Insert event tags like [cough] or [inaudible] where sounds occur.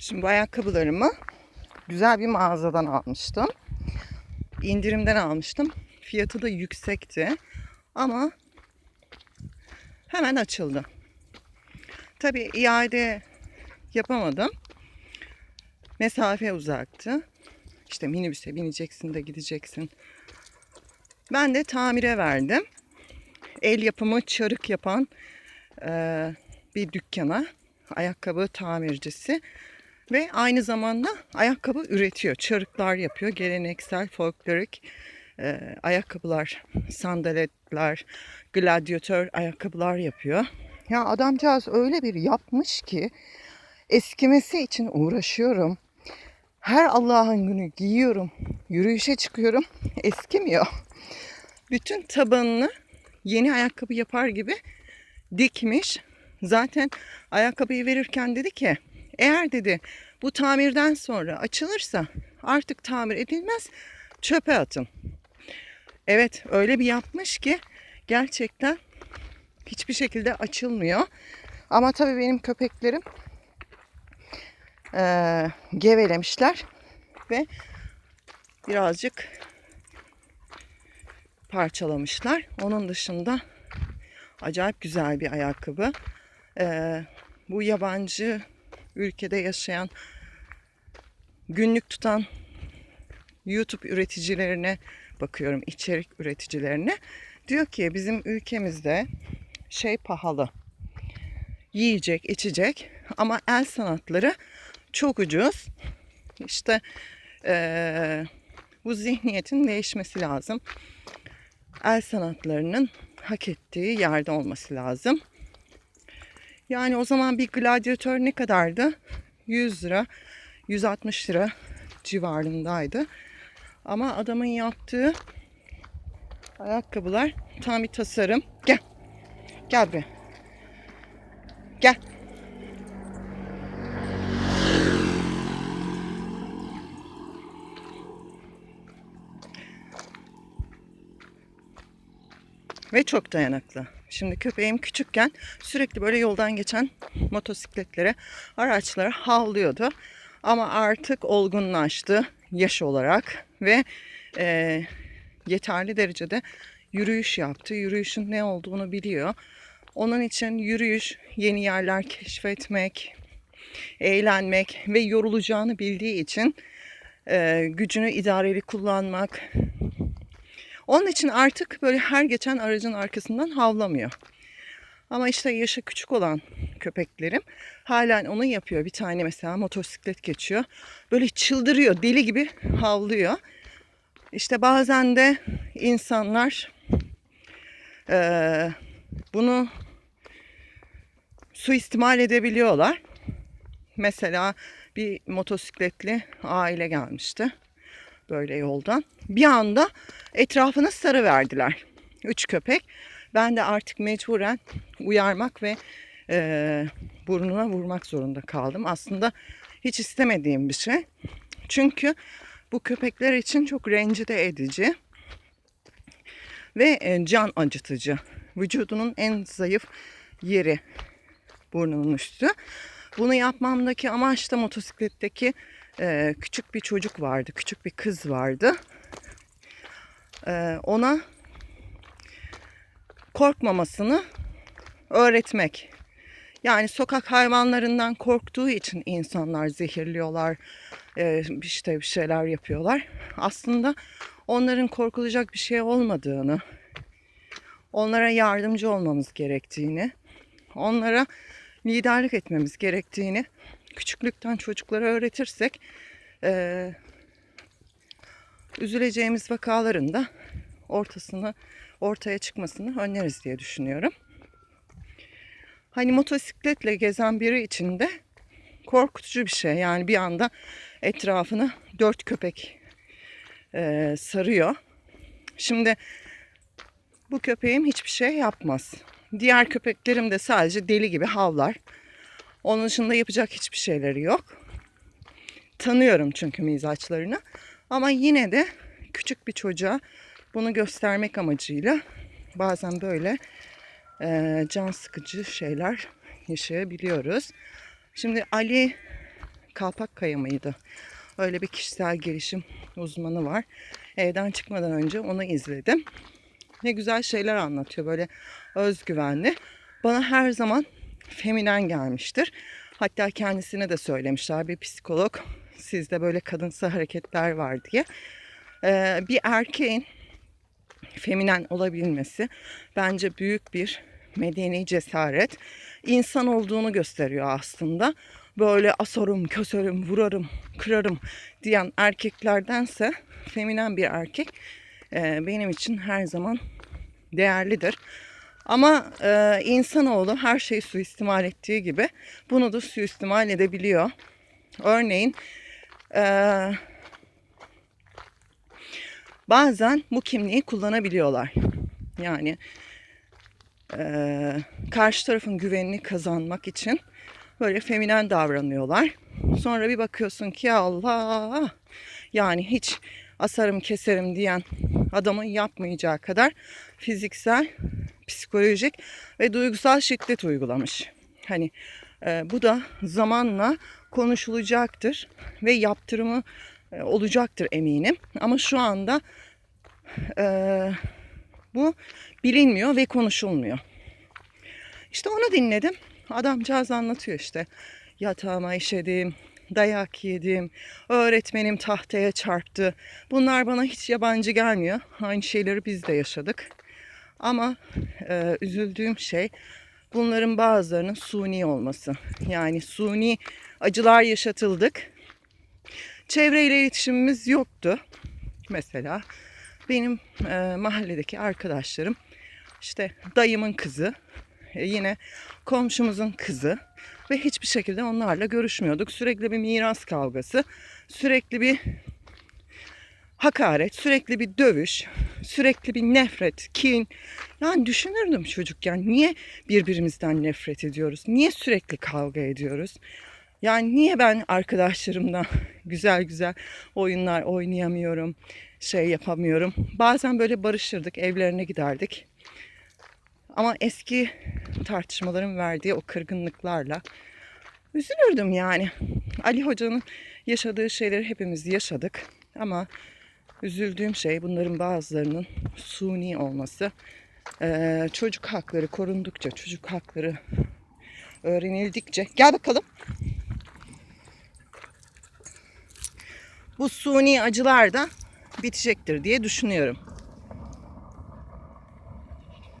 Şimdi bu ayakkabılarımı güzel bir mağazadan almıştım. İndirimden almıştım. Fiyatı da yüksekti. Ama hemen açıldı. Tabii iade yapamadım. Mesafe uzaktı. İşte minibüse bineceksin de gideceksin. Ben de tamire verdim. El yapımı çarık yapan eee, bir dükkana ayakkabı tamircisi ve aynı zamanda ayakkabı üretiyor. Çarıklar yapıyor. Geleneksel folklorik eee, ayakkabılar, sandaletler, gladyatör ayakkabılar yapıyor. Ya adamcağız öyle bir yapmış ki eskimesi için uğraşıyorum. Her Allah'ın günü giyiyorum, yürüyüşe çıkıyorum, [laughs] eskimiyor. Bütün tabanını yeni ayakkabı yapar gibi dikmiş. Zaten ayakkabıyı verirken dedi ki eğer dedi bu tamirden sonra açılırsa artık tamir edilmez çöpe atın. Evet öyle bir yapmış ki gerçekten hiçbir şekilde açılmıyor. Ama tabii benim köpeklerim eee, gevelemişler ve birazcık parçalamışlar. Onun dışında acayip güzel bir ayakkabı. Eee, bu yabancı ülkede yaşayan günlük tutan YouTube üreticilerine bakıyorum, içerik üreticilerine. Diyor ki bizim ülkemizde şey pahalı. Yiyecek, içecek ama el sanatları çok ucuz. İşte eee, bu zihniyetin değişmesi lazım. El sanatlarının hak ettiği yerde olması lazım. Yani o zaman bir gladyatör ne kadardı? 100 lira, 160 lira civarındaydı. Ama adamın yaptığı ayakkabılar tam bir tasarım. Gel. Gel buraya. Gel. Ve çok dayanıklı. Şimdi köpeğim küçükken sürekli böyle yoldan geçen motosikletlere, araçlara havlıyordu. Ama artık olgunlaştı yaş olarak ve e, yeterli derecede yürüyüş yaptı. Yürüyüşün ne olduğunu biliyor. Onun için yürüyüş, yeni yerler keşfetmek, eğlenmek ve yorulacağını bildiği için e, gücünü idareli kullanmak. Onun için artık böyle her geçen aracın arkasından havlamıyor. Ama işte yaşı küçük olan köpeklerim halen onu yapıyor. Bir tane mesela motosiklet geçiyor. Böyle çıldırıyor, deli gibi havlıyor. İşte bazen de insanlar eee, bunu suistimal edebiliyorlar. Mesela bir motosikletli aile gelmişti böyle yoldan. Bir anda etrafını sarı verdiler. Üç köpek. Ben de artık mecburen uyarmak ve eee, burnuna vurmak zorunda kaldım. Aslında hiç istemediğim bir şey. Çünkü bu köpekler için çok rencide edici ve e, can acıtıcı. Vücudunun en zayıf yeri burnunun üstü. Bunu yapmamdaki amaç da motosikletteki e, küçük bir çocuk vardı, küçük bir kız vardı. E, ona korkmamasını öğretmek. Yani sokak hayvanlarından korktuğu için insanlar zehirliyorlar, e, işte bir şeyler yapıyorlar. Aslında onların korkulacak bir şey olmadığını, onlara yardımcı olmamız gerektiğini, onlara liderlik etmemiz gerektiğini küçüklükten çocuklara öğretirsek eee, üzüleceğimiz vakaların da ortasını ortaya çıkmasını önleriz diye düşünüyorum. Hani motosikletle gezen biri için de korkutucu bir şey. Yani bir anda etrafını dört köpek eee, sarıyor. Şimdi bu köpeğim hiçbir şey yapmaz. Diğer köpeklerim de sadece deli gibi havlar. Onun dışında yapacak hiçbir şeyleri yok. Tanıyorum çünkü mizaçlarını. Ama yine de küçük bir çocuğa bunu göstermek amacıyla bazen böyle eee, can sıkıcı şeyler yaşayabiliyoruz. Şimdi Ali Kalpakkaya mıydı? Öyle bir kişisel gelişim uzmanı var. Evden çıkmadan önce onu izledim. Ne güzel şeyler anlatıyor böyle özgüvenli. Bana her zaman feminen gelmiştir. Hatta kendisine de söylemişler bir psikolog sizde böyle kadınsı hareketler var diye. Ee, bir erkeğin feminen olabilmesi bence büyük bir medeni cesaret. İnsan olduğunu gösteriyor aslında. Böyle asarım, kösörüm, vurarım, kırarım diyen erkeklerdense feminen bir erkek e, benim için her zaman değerlidir. Ama e, insanoğlu her şeyi suistimal ettiği gibi bunu da suistimal edebiliyor. Örneğin e, bazen bu kimliği kullanabiliyorlar. Yani e, karşı tarafın güvenini kazanmak için böyle feminen davranıyorlar. Sonra bir bakıyorsun ki Allah yani hiç asarım keserim diyen adamın yapmayacağı kadar fiziksel, psikolojik ve duygusal şiddet uygulamış. Hani e, bu da zamanla konuşulacaktır ve yaptırımı e, olacaktır eminim. Ama şu anda e, bu bilinmiyor ve konuşulmuyor. İşte onu dinledim. Adamcağız anlatıyor işte. Yatağıma işedim, dayak yedim, öğretmenim tahtaya çarptı. Bunlar bana hiç yabancı gelmiyor. Aynı şeyleri biz de yaşadık. Ama e, üzüldüğüm şey bunların bazılarının suni olması. Yani suni acılar yaşatıldık. Çevreyle iletişimimiz yoktu. Mesela benim e, mahalledeki arkadaşlarım işte dayımın kızı, e, yine komşumuzun kızı ve hiçbir şekilde onlarla görüşmüyorduk. Sürekli bir miras kavgası, sürekli bir hakaret, sürekli bir dövüş, sürekli bir nefret, kin. Yani düşünürdüm çocukken niye birbirimizden nefret ediyoruz? Niye sürekli kavga ediyoruz? Yani niye ben arkadaşlarımla [laughs] güzel güzel oyunlar oynayamıyorum, şey yapamıyorum. Bazen böyle barışırdık, evlerine giderdik. Ama eski tartışmaların verdiği o kırgınlıklarla üzülürdüm yani. Ali Hoca'nın yaşadığı şeyleri hepimiz yaşadık. Ama üzüldüğüm şey bunların bazılarının suni olması. Ee, çocuk hakları korundukça, çocuk hakları öğrenildikçe. Gel bakalım. Bu suni acılar da bitecektir diye düşünüyorum.